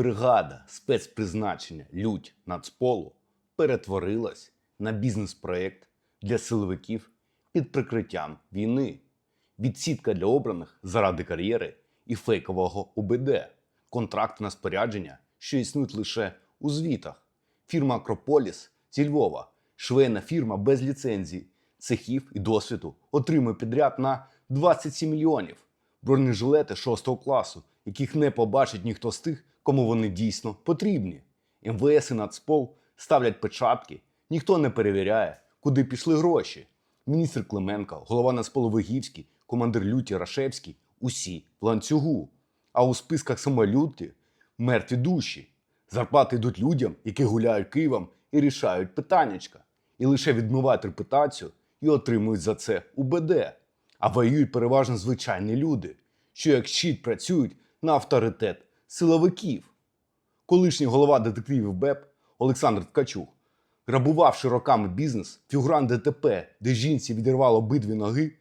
Бригада спецпризначення Лють Нацполу перетворилась на бізнес-проект для силовиків під прикриттям війни. Відсідка для обраних заради кар'єри і фейкового УБД, контракт на спорядження, що існують лише у звітах. Фірма Акрополіс зі Львова, швейна фірма без ліцензій, цехів і досвіду отримує підряд на 27 мільйонів. Бронежилети 6 класу, яких не побачить ніхто з тих, кому вони дійсно потрібні. МВС і Нацпол ставлять печатки, ніхто не перевіряє, куди пішли гроші. Міністр Клименко, голова Нацполу Вигівський, командир Люті Рашевський усі в ланцюгу. А у списках саме люті мертві душі. Зарплати йдуть людям, які гуляють Києвом і рішають питаннячка. І лише відмивають репутацію і отримують за це УБД. А воюють переважно звичайні люди, що як щит працюють на авторитет силовиків. Колишній голова детективів БЕП Олександр Ткачук, грабувавши роками бізнес, фігурант ДТП, де жінці відірвало обидві ноги,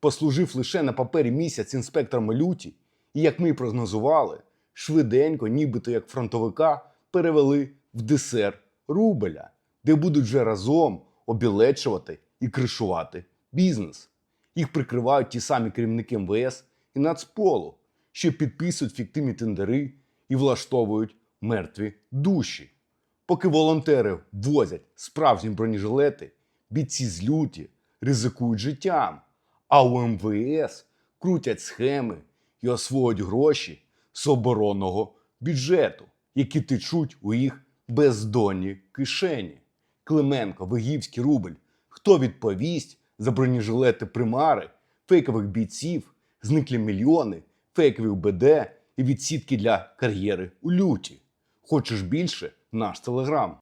послужив лише на папері місяць інспектором люті, і, як ми прогнозували, швиденько, нібито як фронтовика, перевели в десер Рубеля, де будуть вже разом обілечувати і кришувати бізнес. Їх прикривають ті самі керівники МВС і Нацполу, що підписують фіктивні тендери і влаштовують мертві душі. Поки волонтери возять справжні бронежилети, бійці з люті ризикують життям, а у МВС крутять схеми і освоюють гроші з оборонного бюджету, які течуть у їх бездонні кишені. Клименко, Вигівський рубль. Хто відповість за бронежилети примари, фейкових бійців, зниклі мільйони, фейкові УБД і відсідки для кар'єри у люті? Хочеш більше? Наш телеграм.